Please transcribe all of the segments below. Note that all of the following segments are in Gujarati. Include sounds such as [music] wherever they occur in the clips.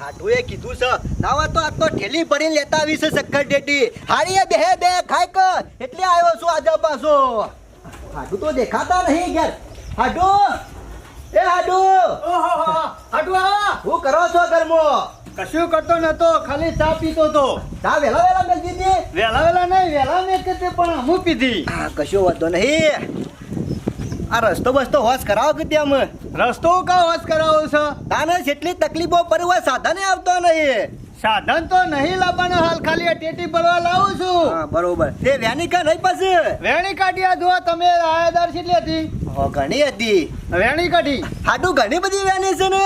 હાડુએ કીધું છે નાવા તો આ તો ઠેલી ભરીને લેતા આવી છે શક્કર ટેટી. હારીએ બે બે ખાઈ કર એટલે આવ્યો છું આજે પાછો. હાડુ તો દેખાતા નહીં ઘેર. હાડુ! એ હાડુ! શું કરો છો ઘરમાં? કશું કરતો નતો ખાલી ચા પીતો તો ચા વેલા વેલા મેં પીધી વેલા વેલા નહીં વેલા મેં કીધી પણ હું પીધી. આ કશો વાંધો નહીં. આ રસ્તો બસ્તો હોશ કરાવો કે ત્યાં રસ્તો કા હોશ કરાવો છો? તાને જેટલી તકલીફો પર સાધન આવતો નહીં. સાધન તો નહીં લાવવાનો હાલ ખાલી ટેટી ભરવા લાવું છું. હા બરોબર. તે વેણિકા નહીં પછી? વેણી કાઢી આ જો તમે આયાદાર કેટલી હતી? હો ઘણી હતી. વેણી કાઢી હાડું ઘણી બધી વેણી છે ને?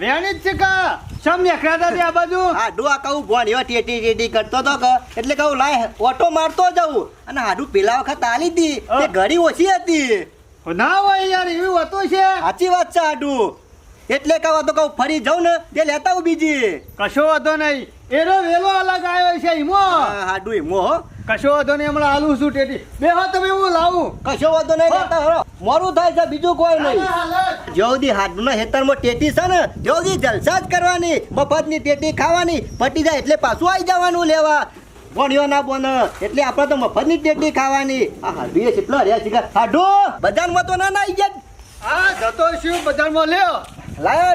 વેણી જ છે કા? સમ નીકળ્યા હતા આ બાજુ? હાડુ આ કહું ભણ્યો ટેટી ટેટી કરતો તો કે એટલે કહું લાય ઓટો મારતો જાઉં. અને હાડુ પેલા વખત આલી હતી તે ઘડી ઓછી હતી. ના હોય યાર એવું હતું છે. સાચી વાત છે હાડુ. એટલે કહો તો કહું ફરી જાઉં ને તે લેતા આવું બીજી. કશો વાંધો નહીં. એનો વેલો અલગ આવ્યો છે ઈમો. હાડુ ઈમો હો. કશો વાંધો નહીં હમણાં આલું છું ટેટી. બે હા તમે હું લાવું? કશો વાંધો નહીં લેતા હરો. મોડું થાય છે બીજું કોઈ નહીં. જ્યોદી હાડના હેતરમાં ટેટી છે ને જેવદી જલસા જ કરવાની. મફતની ટેટી ખાવાની પટી જાય એટલે પાછું આવી જવાનું લેવા. ભણ્યો ના બોન એટલે આપણે તો મફતની ટેટી ખાવાની. આ હાડુએ કેટલો રહ્યા છે હાડુ બજારમાં તો ના ના આવી ગયા. હા જતો શું બજારમાં લ્યો. લાય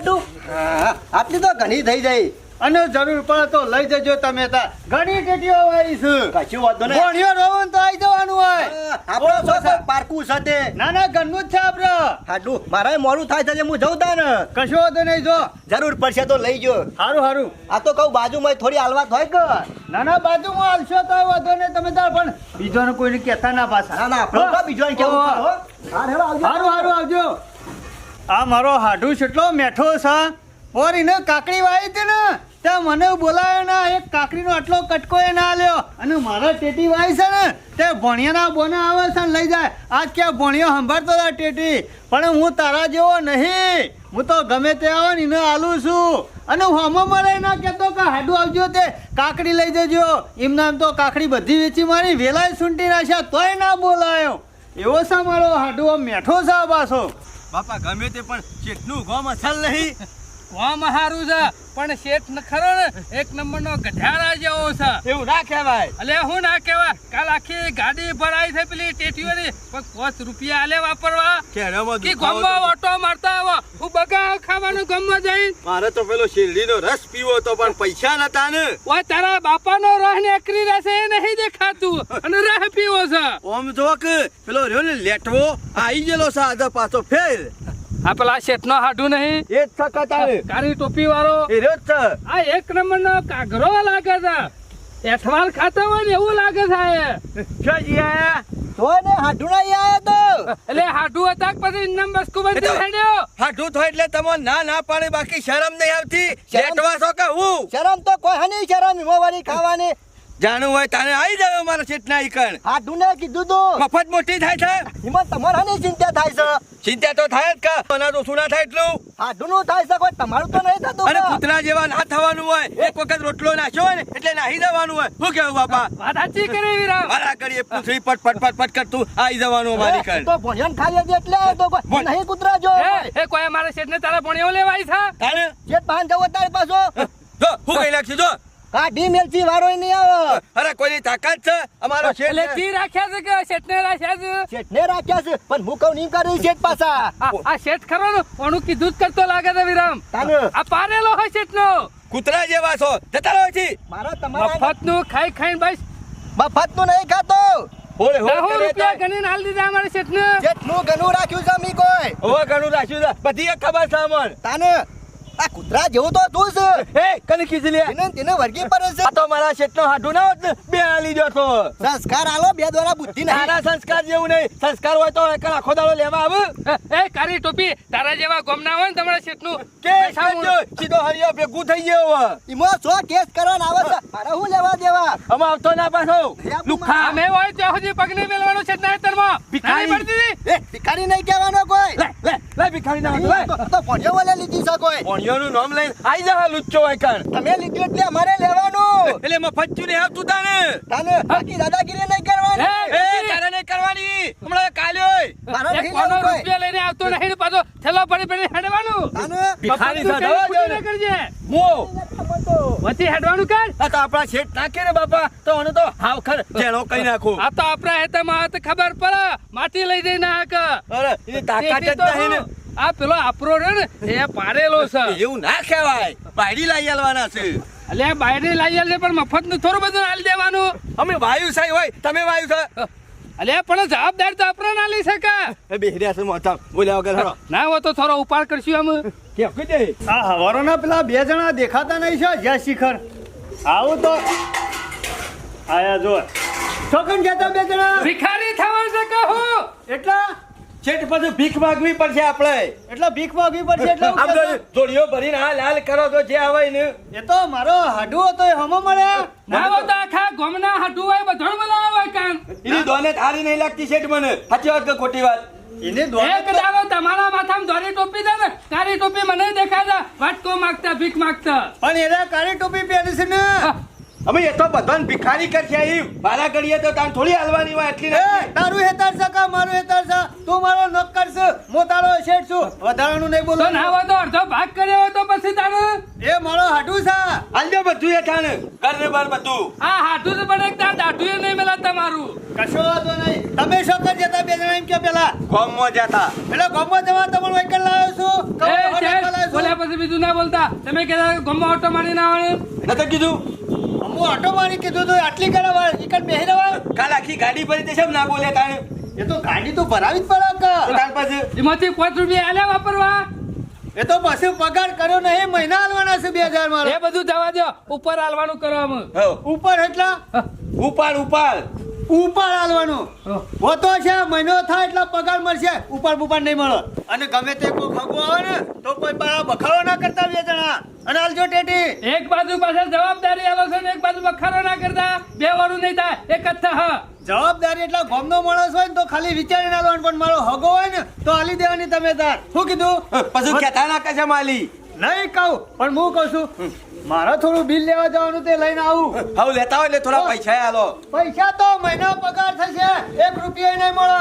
આટલી તો ઘણી થઈ જાય. અને જરૂર પડે તો લઈ જજો તમે ઘણી ટેટીઓ વાળી છે. કશું વાંધો નહીં. ભણ્યો રહો તો આવી જવાનું હોય. આપણે ઓ, પારકું છે તે. ના ના ઘરનું જ છે આપડે હાડુ મારે થાય છે હું જઉં તા ને કશું વાંધો નહીં જો. જરૂર પડશે તો લઈ જો. સારું સારું આ તો કહું બાજુમાં થોડી હાલવા હોય કે? ના ના બાજુમાં હાલશો તો વાંધો નહીં તમે તાર પણ બીજોને કોઈને કહેતા ના પાછા. ના ના આપણે તો બીજો કેવું. સારું સારું આવજો. આ મારો હાડુ છેટલો મેઠો છે. ઓર એને કાકડી વાવી હતી ને, ત્યાં મને બોલાયો ના, એક કાકડીનો આટલો કટકો એ ના લ્યો. અને મારા ટેટી વાય છે ને, તે ભણિયાના બોના આવે છે ને લઈ જાય. આજ ક્યાં ભણિયો સંભાળતો હતા ટેટી? પણ હું તારા જેવો નહીં. હું તો ગમે તે આવો ને એને આલું છું. અને હું હમો મરે ના કહેતો કે હાડું આવજો તે, કાકડી લઈ જજો. એમના એમ તો કાકડી બધી વેચી મારી, વેલાય સુંટી નાખ્યા તોય ના બોલાયો. એવો છે મારો હાડુ મેઠો છે પાછો. બાપા ગમે તે પણ ચેટનું ગોમ અસલ નહીં. કોમ હારું છે. પણ શેઠ ન ખરો ને એક નંબરનો ગઢારા જેવો છે. એવું ના કહેવાય. અલે હું ના કેવા કાલ આખી ગાડી ભરાઈ છે પેલી ટેટીઓ ની પાંચ રૂપિયા આલે વાપરવા. કે ગમો ઓટો મારતા આવો. હું બગા ખાવાનું ગમો જઈ મારે તો પેલો શેરડીનો રસ પીવો તો પણ પૈસા નતા ને. ઓય તારા બાપાનો રહ નેકરી રહેશે એ નહીં દેખાતું. અને રહ પીવો છે. ઓમ જોક પેલો રહ્યો ને લેટવો આઈ ગયેલો છે આધા પાછો ફેર. આ પેલા શેઠનો હાડુ નહીં. એ જ સખત આવે. કાળી ટોપી વાળો. એ જ છે. આ એક નંબરનો કાગરો લાગે છે. એઠવાલ ખાતો હોય ને એવું લાગે છે ને હાડું આયો તો. એટલે હાડુ હતા પછી ઇન્નમ બસ કુબંધી હેડ્યો? હાડું થાય એટલે તમે ના ના પાડે બાકી શરમ નહીં આવતી. શેઠવા છો કે હું? શરમ તો કોઈ હની શરમ હિમોવારી ખાવાની. જાણું હોય તારે આવી જાવ મારા શેઠના ઈકણ હા ને કીધું તું. મફત મોટી થાય છે? હિમત તમારે હની ચિંતા થાય છે. ચિંતા તો થાય જ કે મને તો શું ના થાય એટલું? હા નું થાય છે કોઈ તમારું તો નહીં થતું અને કૂતરા જેવા ના થવાનું હોય. એક વખત રોટલો નાખ્યો હોય ને એટલે નાહી જવાનું હોય. શું કેવું બાપા? વાત સાચી કરી વિરામ. મારા કરીએ પૂછડી પટ પટ પટ પટ કરતું આવી જવાનું અમારી કણ. તો ભોજન ખાઈ હતી એટલે તો. નહીં કૂતરા જો એ કોઈ અમારે શેઠને તારા ભણ્યો લેવાય છે? તારે? જે પાન જવો તારે પાછો. જો હું કઈ નાખશું જો? કાઢી મેલથી વારો નહીં આવે. અરે કોઈની તાકાત છે? અમારો શેઠ રાખ્યા છે કે શેઠને રાખ્યા છે? શેઠને રાખ્યા છે પણ હું કહું નહીં કરી શેઠ પાછા. આ શેઠ ખરો ને ઓનું કીધું જ કરતો લાગે છે વિરામ. તાને? આ પારેલો હોય શેઠનો. કૂતરા જેવા છો જતા રહો છી મારા તમારા મફતનું ખાઈ ખાઈને બસ. મફતનું નહીં ખાતો. હોળે હો રૂપિયા. ગણીને હાલ દીધા અમારે શેઠને. જેટલું ઘણું રાખ્યું છે મી કોઈ. ઓ ઘણું રાખ્યું છે. બધી એક ખબર છે અમર. તાને? આ કૂતરા જેવું તો તું છે. એ કને કીધી લે? તેને તેને વર્ગી પર છે. આ તો મારા શેઠનો હાડું ના હોત ને બે આલી જો તો. સંસ્કાર આલો બે દ્વારા બુદ્ધિ નહીં. તારા સંસ્કાર જેવું નહીં. સંસ્કાર હોય તો એક આખો દાડો લેવા આવ. એ, કારી ટોપી તારા જેવા ગોમના હોય ને તમારા શેઠનું કે પૈસા સીધો હરિયો ભેગું થઈ ગયો હવે. ઈમો છો કેસ કરવાના આવે છે. મારા હું લેવા દેવા? અમે આવતો ના પાછો. લુખા. અમે હોય ત્યાં સુધી પગને મેલવાનું છે ના તરમાં. ભિખારી. ભિખારી પડતી? એ ભિખારી નહીં કહેવાનો કોઈ. લે લે લે ભિખારી ના હોય તો- તો ભણ્યો વલે લીધી છે કોઈ. ભણિયોનું નામ લઈને આઈ જા લુચ્ચો હોય કણ તમે લીધું એટલે અમારે લેવાનું. એટલે મફત ને આવતું તાને. તાને બાકી દાદાગીરી નહીં કરવાની. એ, તારે નહીં કરવાની. હમણાં કાલે મારો રૂપિયા લઈને આવતો નહીં પાછો? થેલો પડી પડી હેડવાનું. તાને ભિખારી મફતનું સાથે કઈ જવા પૂરી દે. ન કરજે. મો. આપણા શેઠ નાખે ને બાપા. તો આને તો હાવખર કઈ નાખો. આ તો આપણા હેતામાં આ તો ખબર પડે. માટી લઈ જઈ ના હક અરે એની તાકાત જ નહીં ને. આ પેલો આપરો રે ને એ પાડેલો છે. એવું ના કહેવાય. બાયડી લાવી આલવાના છે. અલ્યા બાયડી લઈ આલે પણ મફતનું થોડું બધું આલી દેવાનું. અમે વાયુ સાઈ હોય તમે વાયુ છે અલ્યા પણ જવાબદાર તો આપણે ના લઈ શકે બેહર્યા છે મોટા બોલ્યા વગર હરો ના હોય તો થોડો ઉપાડ કરશું આમ. કે કહી દે આ હવારોના પેલા બે જણા દેખાતા નહીં છે જય શિખર. આવું તો. આયા જો છોકન જતા બે જણા. ભિખારી થવા શકે હું. એટલા? શેઠ પછી ભીખ માગવી પડશે આપણે. એટલે ભીખ માગવી પડશે એટલે આમ તો જોડીઓ ભરીને આ લાલ કરો તો જે આવે ને એ તો મારો હાડુ હતો એ હમો મળે. ના તો આખા ગોમના હાડુ હોય બધો હોય કાન એની દોને થારી નહીં લાગતી શેઠ મને. સાચી વાત કે ખોટી વાત? એને દોને કદાવો તમારા માથામાં દોરી ટોપી દે ને તારી ટોપી મને દેખાતા વાટકો માગતા ભીખ માગતા. પણ એને કાળી ટોપી પહેરી છે ને. અમે એ તો બધાને ભિખારી કરશે એમ મારા ઘડીએ તો તાન થોડી હાલવાની હોય એટલી એ નથી તારું હેતર છે કા મારું હેતર છે? તું મારો નોકર છે હું તારો શેઠ છું. વધારાનું નહીં તો બોલો ના હોય તો અડધો ભાગ કર્યો હોય તો પછી તારે? એ મારો હાડુ છે. હાલજો બધું એ થાને ઘર ને બાર બધું. આ હાટુ તો પણ એક તાર દાઢુએ નહીં મેલા તમારું. કશો વાંધો નહીં. તમે શોકર જતા બે જણા એમ કે પેલા. ગોમો જતા. એટલે ગોમો જવા તમારું વેકલ લાવ્યો છું. બોલ્યા પછી બીજું ના બોલતા. તમે કહેતા ગમમાં ઓટો મારીને આવવાનું. નતો કીધું? હું ઓટો મારી કીધું તો આટલી ગળા વાર એકડ બેહી રવાય કાલ આખી ગાડી ભરી તે શેમ ના બોલે તાણે. એ તો ગાડી તો ભરાવી જ પડે તો કે તાર પાસે એમાંથી પાંચ રૂપિયા આલ્યા વાપરવા. એ તો પછી પગાર કર્યો નહીં મહિના હાલવાના છે બે હજારમાં એ બધું જવા દો. ઉપર હાલવાનું કરો ઉપર એટલા? ઉપાડ ઉપાડ. ઉપર હાલવાનું. હોતો છે મહિનો થાય એટલે પગાર મળશે. ઉપર ઉપર નહીં મળે. અને ગમે તે કોઈ ભગવો આવે ને તો કોઈ બખાડો ના કરતા બે જણા. અને હાલજો ટેટી. એક બાજુ પાછળ જવાબદારી આલો છે ને એક બાજુ બખાડો ના કરતા. બે વાળું નહીં થાય એક જ થા જવાબદારી એટલે ગોમનો માણસ હોય ને તો ખાલી વિચારી ના લેવાનું પણ મારો હગો હોય ને તો હાલી દેવાની તમે તાર. શું કીધું? પછી કેતા ના કશે માલી? નહીં કહું પણ હું કહું છું. મારે થોડું બિલ લેવા જવાનું તે લઈને આવું. હવે લેતા હોય એટલે થોડા પૈસા આલો. પૈસા તો મહિનો પગાર થશે. એક રૂપિયા નહીં મળે.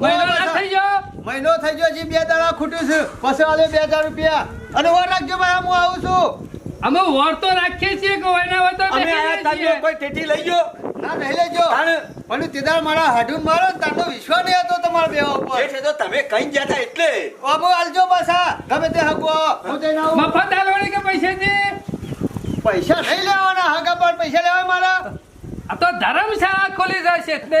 મહિનો થઈ ગયો? મહિનો થઈ ગયો જી બે દાડા ખૂટ્યું છે. પછી આલે બે હજાર રૂપિયા. અને વાર રાખજો ભાઈ હું આવું છું. અમે વોર તો રાખીએ છીએ કે હોય ના હોય તો અમે આયા તાર કોઈ ટેટી લઈ ગયો? ના નહીં લેજો પણ તેદાર મારા હાડું મારો ને તારનો વિશ્વાસ નહીં હતો તમારા બેવા ઉપર. શેઠ એ તો તમે કઈ જતા એટલે? બાબુ આલજો પાછા. ગમે તે હગવો. હું જઈને આવું. મફત આલવાની કે પૈસેથી? પૈસા નહીં લેવાના હગા પર પૈસા લેવાય મારા? આ તો ધર્મશાળા ખોલી જશે છે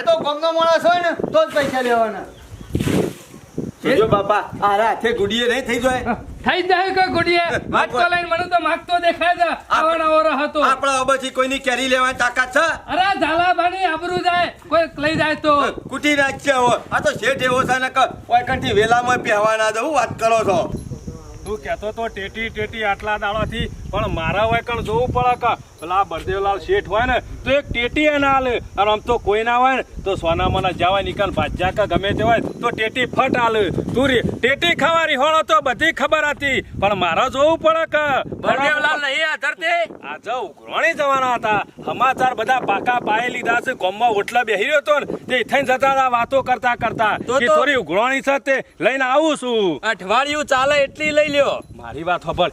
એ તો ગમનો માણસ હોય ને તો જ પૈસા લેવાના. જોજો બાપા આરા હાથે ગુડીએ નહીં થઈ જાય. થઈ જાય કોઈ ગુડીએ? વાટકો લઈને મને તો માગતો દેખાય છે આવણ આવરો હતો. આપણા અબથી કોઈની કેરી લેવાની તાકાત છે? અરે ઝાલાભાની આબરૂ જાય કોઈ લઈ જાય તો. કુટી નાખશે હો આ તો શેઠ એવો છે ને કોઈ વેલામાં પહેવાના દઉં વાત કરો છો? તું કહેતો તો ટેટી ટેટી આટલા દાડાથી પણ મારા હોય કણ જોવું પડે કે? પેલા બળદેવલાલ શેઠ હોય ને તો એક ટેટી એને હાલે અને આમ તો કોઈ ના હોય ને તો સોના મને જવા નીકળ ભાજ્યા કે ગમે તે હોય તો ટેટી ફટ હાલે તુરી ટેટી ખાવાની હોળો તો બધી ખબર હતી. પણ મારા જોવું પડે કે? બળદેવલાલ નહીં આધરતે આજે ઉઘરાણી જવાના હતા. સમાચાર બધા પાકા પાયે લીધા છે. ગોમમાં ઓટલા બેહી રહ્યો હતો ને તે થઈને જતા હતા વાતો કરતા કરતા. તો- થોડી ઉઘરાણી છે તે લઈને આવું છું. અઠવાડિયું ચાલે એટલી લઈ લ્યો. મારી વાત ખબર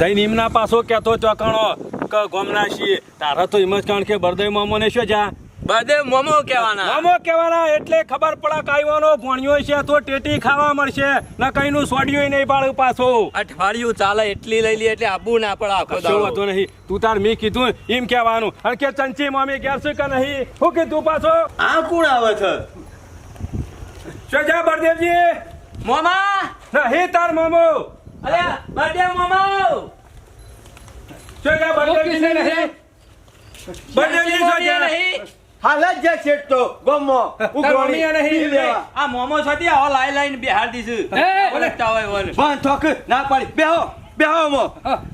જઈને એમના પાછો કેતો ચોકાણો કે ગોમના છીએ. તારા તો એમ જ કારણ કે બરદઈ મામો ને શું જા બધે મોમો કહેવાના. મોમો કહેવાના એટલે ખબર પડે કાયવાનો ભણ્યો છે તો ટેટી ખાવા મળશે. ન કઈનું સોડિયું નહીં પાડું પાછો. અઠવાડિયું ચાલે એટલી લઈ લે એટલે આબુ ના પડે આખો વાંધો નહીં. તું તાર મી કીધું એમ કહેવાનું. અને કે ચંચી મામી ઘેર છે કે નહીં? શું કીધું પાછો. આ કોણ આવે છે? શું જા બળદેવજી? મોમા? નહીં તાર મામો. અલ્યા બર્થડે મોમો શું જા બળદેવજી નહીં. બળદેવજી શું જા હાલ જ જાય શેઠ તો ગમો તાર નહીં આ મોમો છતી આવો લાઈ લાઈન બેહાર ના પાડી. બેહો બેહો મો.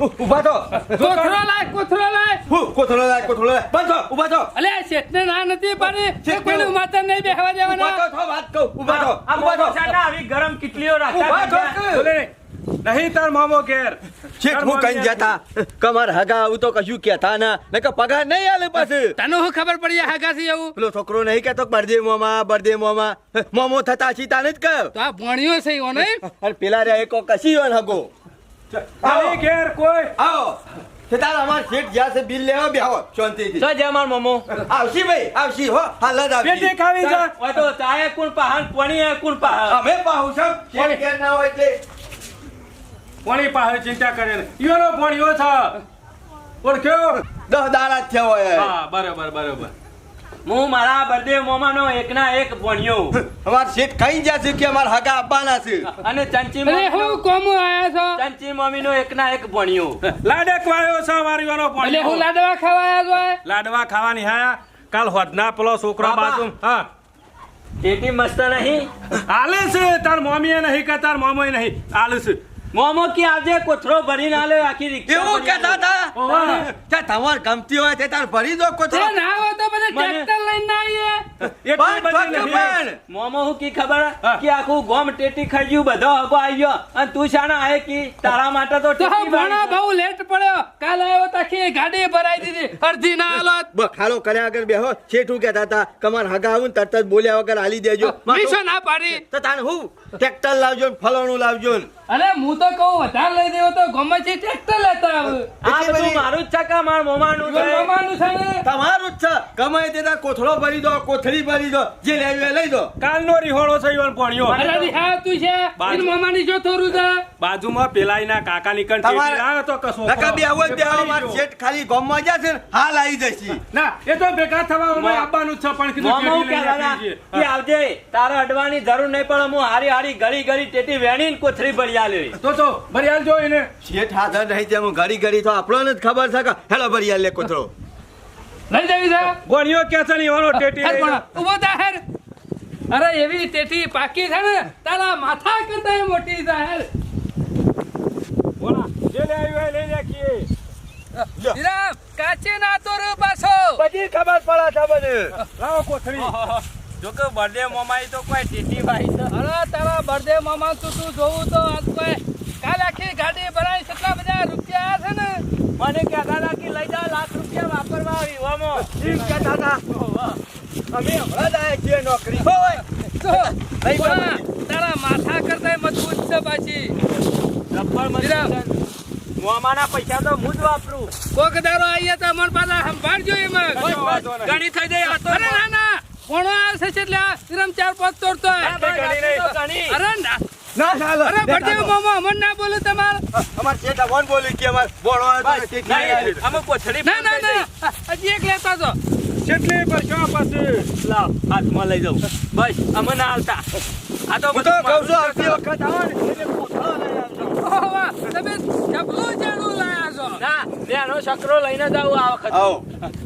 ઊભા થો. કોથળો લાય કોથળો લાય. હું કોથળો લાય કોથળો લાય. બંધ ઊભા થો. અલે શેઠને ના નથી પાડી. તો શેઠ કોઈનું નહીં બેહવા ઊભા દેવાના થો વાત કહું. ઊભા થો ઊભા થો. આવી ગરમ કિટલીઓ ઊભા બોલે નહીં તાર મામો ઘેર. શેઠ હું કઈ જતા કમર હગા આવું તો કશું કહેતા ના. ને કે પગાર નહીં આલે પાછું. તને હું ખબર પડી હગા હાગાથી એવું પેલો છોકરો નહીં કહેતો બરદે મોમા બરદે મોમા. મોમો થતા છી તાને જ કહ્યો તો આ ભણ્યો છે ઈવો નહીં? અને પેલા રે એકો કશી વાર હગો? આવી. ઘેર કોઈ. આવો. તે તાર અમાર શેઠ જ્યાં છે બિલ લેવા બેહો શાંતિથી. તો જે માર મમો. આવશી ભાઈ આવશી હો. હાલ જ આવશી. પેટી ખાવી જા. ઓય તો ચાય કુણ પાહન પાણી કુણ પાહન અમે પાહુ સબ શેઠ ઘેર ના હોય એટલે પાણી પાસે ચિંતા કરે ને. ઈયોનો ભણ્યો છે. ઓળખ્યો દસ દાડા થયો હોય. હા બરોબર બરોબર. હું મારા બર્થડે મોમાનો એકના એક ભણ્યો અમાર શેઠ ખાઈ ગયા છે કે અમાર હગા આપવાના છે? અને ચંચી અરે હું કોમો આયા છો? ચંચી મમ્મીનો એકના એક ભણ્યો લાડે ખવાયો છો મારી વાળો ભણ્યો એટલે હું લાડવા ખાવા છો લાડવા ખાવાની હા. કાલ હોદના પેલો છોકરો બાજુ. હા. ટેટી મસ્ત નહીં? આલે છે. તાર મમ્મીએ નહીં કે તાર મામોએ નહીં. આલે છે. મોમો કે કોથળો આખી રિક્ષા એવું ભરી કહેતા હતા? તે તમાર ગમતી હોય તે તાર ભરી દો કોથળો ના હોય તો મને- ટ્રેક્ટર લઈને આવીએ. પણ બધી ફક્ત નહીં. પણ મોમો હું કી ખબર? કે આખું ગોમ ટેટી ખાઈ ગયું બધો હગો આવી અને તું શાના આયે કી? તારા માટે તો તો ટેટી ભણા બહુ લેટ પડ્યો. કાલ આવ્યો તો આખી ગાડી ભરાઈ દીધી. અડધી ના હાલત કર્યા આગળ બેહો. છેઠું કહેતા હતા કમાર હગા આવું તરત જ બોલ્યા વગર હાલી દેજો. ના પાડી. તો તારે હું? ટ્રેક્ટર લાવજો ફલાણું લાવજો અરે હું તો કહું વધારે લઈ દેવો તો ગમે ટ્રેક્ટર લેતા આવ. આ બધું મારું જ છે કે માર મોમાનું છે? મોમાનું છે ને? તમારું જ છે. ગમે તે કોથળો ભરી દો કોથળી ભરી દો જે લેવી હોય લઈ દો. કાલનો રિહોળો છે ઈવન પડ્યો અરે દી હા તું છે? બાજુ. મોમાની જો થોરું છે? બાજુમાં પેલા એના કાકા નીકળ તમારે- ટેટી તો કશો નકા બે આવો બે આવો માર ગયો. ખાલી ગામમાં જશે ને હાલ આવી જશે. [laughs] ના એ તો ભેગા થવા અમે આવવાનું છે પણ કીધું હું. કે આવજે તારા અડવાની જરૂર નહીં પણ હું હારી હારી ગળી ગળી ટેટી વેણીને કોથળી ભરી આલે. તો તો ભરિયાલ જો એને શેઠ હાજર નહીં તેમ ઘડી ઘડી તો આપણને જ ખબર છે કે હેલો ભરી લે કોથળો લઈ જવી છે? ભણ્યો કે છે ની ઈવાનો ટેટી ઊભો હેર. અરે એવી ટેટી પાકી છે ને તારા માથા કરતા મોટી છે હેર. બોલા જે લે આવ્યો હોય લે નાખીએ. વિરામ કાચે ના તો રે પાછો. બધી ખબર પડે છે બધું લાવો કોથળી. જો કે બર્થડે મોમાઈ તો કોઈ ટીટી ભાઈ છે. અરે તારા બર્થડે મામા તું તું જોવું તો આજ કોઈ કાલ આખી ગાડી ભરાઈ કેટલા બધા રૂપિયા છે ને? મને કહેતા હતા કે લઈ જાઓ લાખ રૂપિયા વાપરવા વિવામાં એમ કહેતા હતા અમે હમણાં જ આયા છીએ નોકરી. હોય. તારા માથા કરતા મજબૂત છે પાછી. રબ્બર મજબૂત મોમાના પૈસા તો હું જ વાપરું. કોક દારો આઈએ તો અમર પાછા સંભાળજો એમાં. ઘણી થઈ જાય આ તો અરે ના ના. કોણો આવશે છે એટલે આ વિરામ ચાર પાંચ તોડતો અરે ના ચાલો અરે બર્થડે મામા અમર ના બોલે તમાર. અમાર શેઠ આવવાનું બોલ્યું કે અમાર આવ્યો. અમે કોથળી ના ના ના હજી એક લેતા જો. કેટલી પરસો પછી? લાવ હાથમાં લઈ જાઉં. બસ અમે ના આવતા આ તો હું તો બધું કહું છું આવતી વખત આવો ને એટલે કોથળો લઈ આવજો. ઓહો, વાહ, તમે જબલું જાડું લાયા છો ના બેનો શકરો લઈને જાઉં આ વખત. આવો.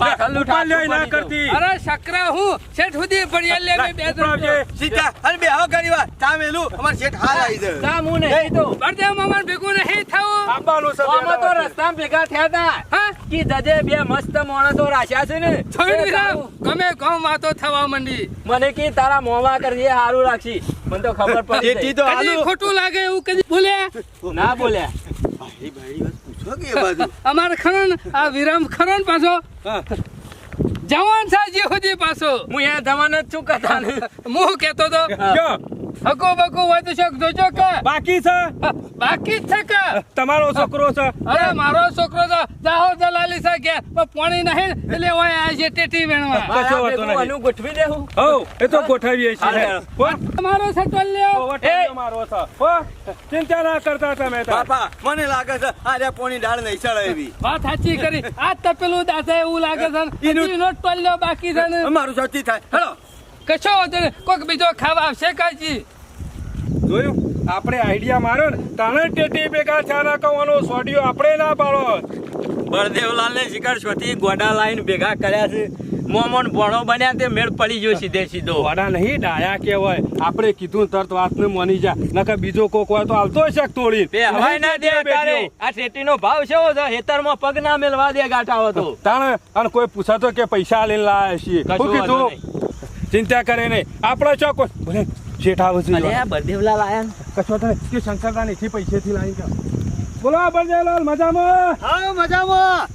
પાછળ ના કરતી. અરે શકરા હું શેઠ સુધી ભણ્યા લે બે ત્રણ સીતા અને બે આવો કરી વાર. ચા મેલું અમાર શેઠ હાલ આવી જાય ના, હું નહીં તો બર્થડે મામા ભેગું નહીં થવું. આવવાનું છે આમાં તો રસ્તામાં ભેગા થયા હતા. હા? કે જજે બે મસ્ત માણસો રાખ્યા છે ને. છોડી એ ગમે વાતો થવા મંડી. મને કે તારા મોવા કરજે સારું રાખશી મને તો ખબર પડી તો ખોટું લાગે એવું કદી બોલ્યા ના બોલ્યા. ભાઈ ભાઈ બાજુ? [laughs] અમાર ખરો આ વિરામ ખરણ પાછો. જવાન સાજી હોજી પાછો. હું અહીંયા જવાન જ છું કથા હું [laughs] કેતો તો કયો? હકો બકો હોય તો શોખ જોજો કે. બાકી છે? બાકી જ છે કે. તમારો છોકરો છે? અરે મારો છોકરો છે જાહો દલાલી છે કે પાણી નહીં એટલે હોય આ છે ટેટી વેણવા. કશો વાતો નહીં. આનું ગોઠવી દેવું હો. એ તો ગોઠવીએ છીએ. હાલે. હો, મારો સટલ લ્યો. વટાણો મારો છે. હો? ચિંતા ના કરતા તમે. બાપા મને લાગે છે આ રે પોણી ડાળ નહીં ચડે એવી વાત સાચી કરી. આ તપેલું દાસે એવું લાગે છે. એનું- નોટ ટોલ્યો બાકી છે ને. અમારું સાચી થાય. હેલો. કશો વાંધો નહીં. કોઈક બીજો ખાવા આવશે કાજી? જોયું? આપણે આઈડિયા માર્યો ને તાણે ટેટી ભેગા થયા કવાનો સોડિયો આપણે ના પાડો. બળદેવલાલ ને શિકાર છોથી ગોડા લાઈન ભેગા કર્યા છે. મોમોન ભણો બન્યા તે મેળ પડી ગયો સીધે સીધો. વડા નહીં ડાયા કેવાય આપણે કીધું તરત વાતને મની જા. નકર બીજો કોક હોય તો હાલતો હશે તોડી. બે હવાય ના દે તારે. આ ટેટીનો ભાવ છે છે? હેતરમાં પગ ના મેલવા દે ગાંઠાઓ તો. તાણે અને કોઈ પૂછાતો કે પૈસા લઈને લાયા છીએ. શું કીધું? ચિંતા કરે નહીં. આપણે ચો કોઈ ભલે શેઠ આવે છે બળદેવલાલ આયા કશો તને કે શંકરદા નીથી પૈસેથી લાવી કા બોલો બળદેવલાલ મજામાં? હા મજામાં.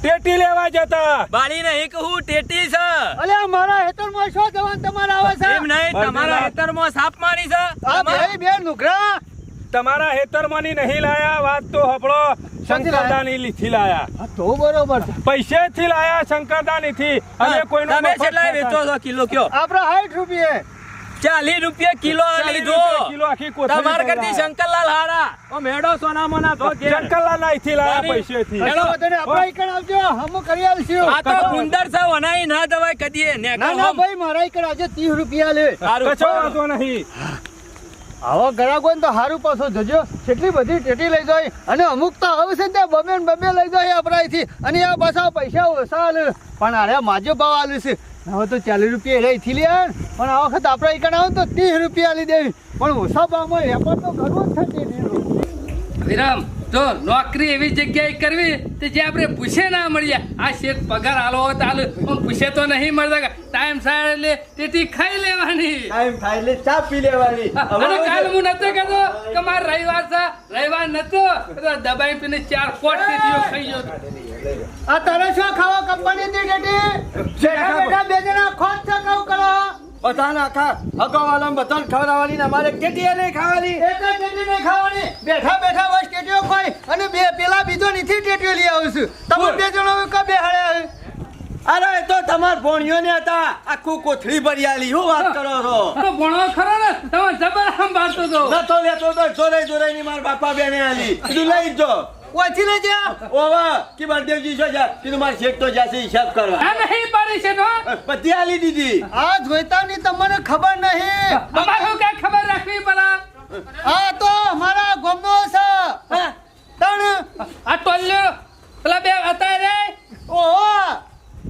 ટેટી લેવા જતા. બાળી નહીં કહું ટેટી છે. અલે મારા હેતરમાં શું જવાન તમારા આવે એમ નહીં તમારા હેતરમાં સાપ મારી છે. આ બે નુકરા તમારા હેતરમાંની નહીં લાયા વાત તો હપડો શંકરદાની લીથી લાયા. હા, તો બરોબર છે. પૈસેથી લાયા શંકરદાની થી અમે કોઈનો તમે કેટલા વેચો છો કિલો કયો? આપડે સાઠ રૂપિયે. ચાલીસ રૂપિયા કિલો લીધો. રૂપિયા કિલો આખી કોથળી તમાર કરતી. શંકરલાલ હારા. ઓ મેડો સોના મોના તો શંકરલાલ ના નાઈથી લાયા પૈસે થી મેડો તને આપણા ઈકણ આવજો હમ કરી આવશું આ તો ગુંદર છે વનાઈ ના દવાય કદીએ. ને ના ના ભાઈ મારા ઈકણ આવજે ત્રીસ રૂપિયા લે. કશો વાંધો નહીં. આવા ગ્રાહકો તો સારું પાછો જજો. કેટલી બધી ટેટી લઈ જાય અને અમુક તો આવશે ને ત્યાં બબે ને બબે લઈ જાય આપણાથી અને આ પાછા પૈસા ઓછા પણ અરે માજો ભાવ આલે છે. હવે તો ચાલીસ રૂપિયા લઈથી લે પણ આ વખત આપણે ઈકણ આવે તો ત્રીસ રૂપિયા લઈ દેવી. પણ ઓછા ભાવમાં વેપાર તો કરવો જ થતી વિરામ તો નોકરી એવી જગ્યાએ કરવી તે જે આપણે પૂછે ના મળીએ આ શેઠ પગાર આલો હોય તો આલો. પણ પૂછે તો નહીં મળતા ટાઈમ સાર એટલે તેથી ખાઈ લેવાની. ટાઈમ થાય એટલે ચા પી લેવાની. અને કાલ હું નતો કહેતો કે મારે રવિવાર છે. રવિવાર નતો. તો દબાઈ પીને ચાર પોટ ટેટીઓ ખાઈ ગયો આ તારે શું ખાવા કંપની બેઠા બેઠા બે જણા ખોટ છે કહું કરો. બધાને આખા અગાવાલા બધાને ખવડાવવાની ને અમારે કેટલી નહીં ખાવાની. એક જ ટેટી નહીં ખાવાની. બેઠા બેઠા બસ ટેટીઓ ખાઈ અને બે પેલા બીજો નથી ટેટીઓ લઈ આવું છું. તમે બે જણો કા બે હળે અરે એ તો તમાર ભોણિયો ને હતા. આખું કોથળી ભરિયાલી શું વાત કરો છો? તો ભણો ખરો ને? તમે જબર આમ બાળતો તો. નતો લેતો તો જોરે જોરે ની માર બાપા બેને આલી. કીધું લઈ જો. ઓછી લઈ જા ઓવા કે બળદેવજી છો જા કીધું મારે શેઠ તો જાશે હિસાબ કરવા આ નહીં પાડી છે તો. બધી આલી દીધી આ જોઈતાની તમને ખબર નહીં. અમારું કઈ ખબર રાખવી પડે? આ તો અમારા ગોમનો છે. તણ. આ ટોલ્યો. પેલા બે હતા રે. ઓહો.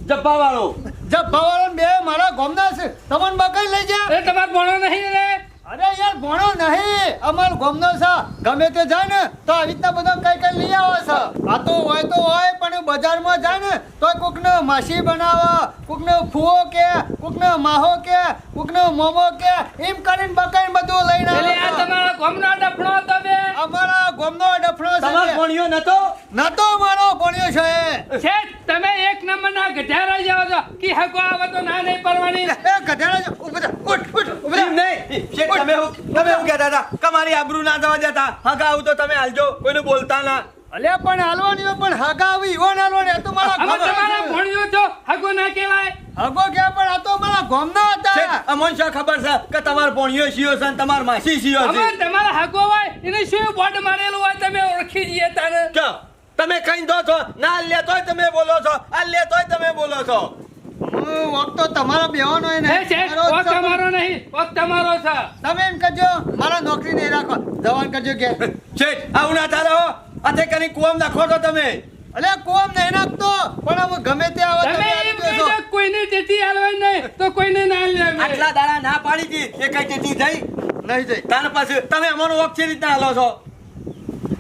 જપ્પા વાળો જબ્બાવાળા બે મારા ગોમના છે. તમને બકઈ લઈ જા. એ તમારે ભણો નહીં રે. અરે યાર ભણો નહીં. અમાર ગોમનો છે. ગમે તે જાય ને તો આવી રીતના બધો કઈ કઈ લઈ આવે છે આ તો હોય તો હોય પણ બજારમાં જાય ને તો કોકને માસી બનાવો કોકને ફૂવો કે કોકને માહો કે કોકને મોમો કે એમ કરીને બકાઈને બધું લઈને આવે આ તમારો ગોમનો ડફણો તમે? અમારા ગોમનો ડફણો છે. તમારો ભણ્યો નતો? નતો મારો ભણ્યો છે. એ. છે તમે એક નંબરના ગઢિયારા જાઓ છો. કે હકો આવો તો ના નહીં પડવાની. એ ગધેડા જો. ઊભો ઉઠ, ઉઠ, ઊભો નહીં. તમે તમે હું કહેતા હતા તમારી આબરૂ ના જવા દેતા. હકા આવું તો તમે હાલજો. કોઈને બોલતા ના. અલ્યા પણ હાલવાનીઓ પણ હાગા આવી ઈવો ના હાલવાની. આ તો મારા ગોમ તમારા ભણ્યો છો? હાગો ના કહેવાય. હગો કે પણ આ તો મારા ગોમના હતા. શેઠ અમોન શું ખબર છે કે તમાર ભણ્યો શિયો છે અને તમાર માસી શિયો છે? છે તમારા હાગો હોય એને શું બોર્ડ મારેલું હોય તમે ઓળખી જઈએ તારે? કે તમે કઈ દો છો? ના લેતોય તમે બોલો છો. આ લેતોય તમે બોલો છો. હું વખત તમારા બેવાનો હોય ને. છે. તમારો નહીં વખત તમારો છે. તમે એમ કરજો મારા નોકરી નહીં રાખો. જવાન કરજો કે છે [laughs] આવું ના ચાલો આતે કરી કુવામ નાખો છો તમે. અલે કોમ નહીં નાખતો પણ હવે ગમે તે આવે તમે એમ કહો કોઈને જેથી હાલવાય નહીં તો કોઈને ના લેવાય આટલા દાડા ના પાડી દી એ કઈ જેથી થઈ? નહીં જઈ તાર પાસે તમે અમારો વખ છે રીતના હાલો છો?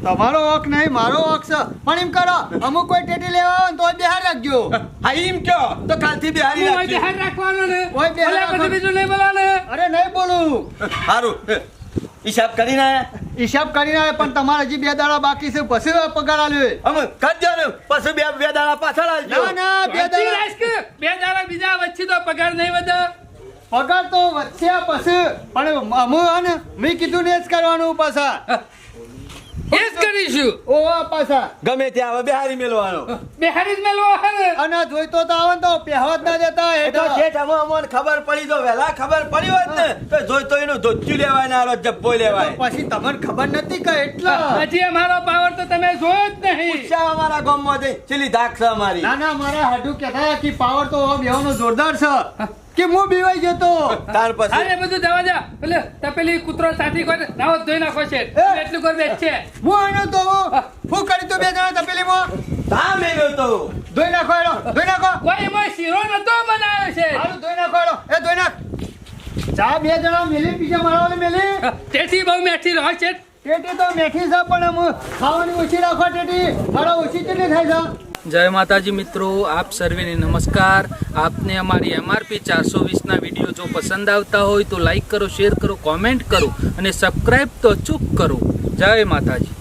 તમારો હક નહીં મારો હક છે. પણ એમ કરો અમુક કોઈ ટેટી લેવા આવે ને તો બિહાર રાખજો. હા એમ કયો તો કાલથી બિહારી રાખજો. બિહાર રાખવાનો ને? કોઈ બિહાર બીજું નહીં બોલવાનું? અરે નહીં બોલું. સારું હિસાબ કરીને આયા? હિસાબ કરીને આવે પણ તમારે હજી બે દાડા બાકી છે પછી પગાર આલ્યો અમે કરજો ને પછી બે બે દાડા પાછળ આવજો ના ના બે દાડા. બે દાડા બીજા વચ્ચે તો પગાર નહીં વધે. પગાર તો વધશે પછી પણ અમે હે મેં કીધું ને જ કરવાનું પાછા. [laughs] એ જ કરીશું ઓવા પાછા. ગમે ત્યાં હવે બિહારી મેલવાનો. બિહારી જ મેલવાનો અને જોઈતો તો આવે તો પહેવત ના જતા એ તો. શેઠ અમે અમને ખબર પડી તો વેલા ખબર પડી હોત ને તો જોઈ તો એનું ધોત્યું લેવાય ને જબ્બો લેવાય. પછી તમને ખબર નથી કે એટલો? હજી અમારો પાવર તો તમે જોયો જ નહીં. ઉત્સાહ અમારા ગામમાંથી ચીલી ધાક છે અમારી. ના ના મારા હાડુ કહેતા કે પાવર તો બેવાનો જોરદાર છે. કે હું બીવાઈ જતો. તાર પછી. અરે બધું જવા જા એટલે તપેલી કૂતરો સાથી કોઈ નાવો ધોઈ નાખો છે. એટલું કર બેસ છે. હું આનો તો હું. કરી તો બે જણા તપેલી તપેલીમાં. ધા મેલ્યો તો. ધોઈ નાખો એનો ધોઈ નાખો. કોઈ એમાં શીરો નતો બનાવ્યો છે. હારું ધોઈ નાખો એનો એ ધોઈ નાખ. ચા બે જણા મેલી બીજા મારવાને મેલી? તેથી બહુ મેઠી રહો છે. ટેટી તો મેઠી છે પણ હું ખાવાની ઓછી રાખો ટેટી. મારા ઓછી કેટલી થાય છે. જય માતાજી મિત્રો, આપ સર્વેને નમસ્કાર. આપને અમારી એમઆરપી ચારસો વીસના વીડિયો જો પસંદ આવતા હોય તો લાઈક કરો, શેર કરો, કોમેન્ટ કરો અને સબસ્ક્રાઈબ તો અચૂક કરો. જય માતાજી.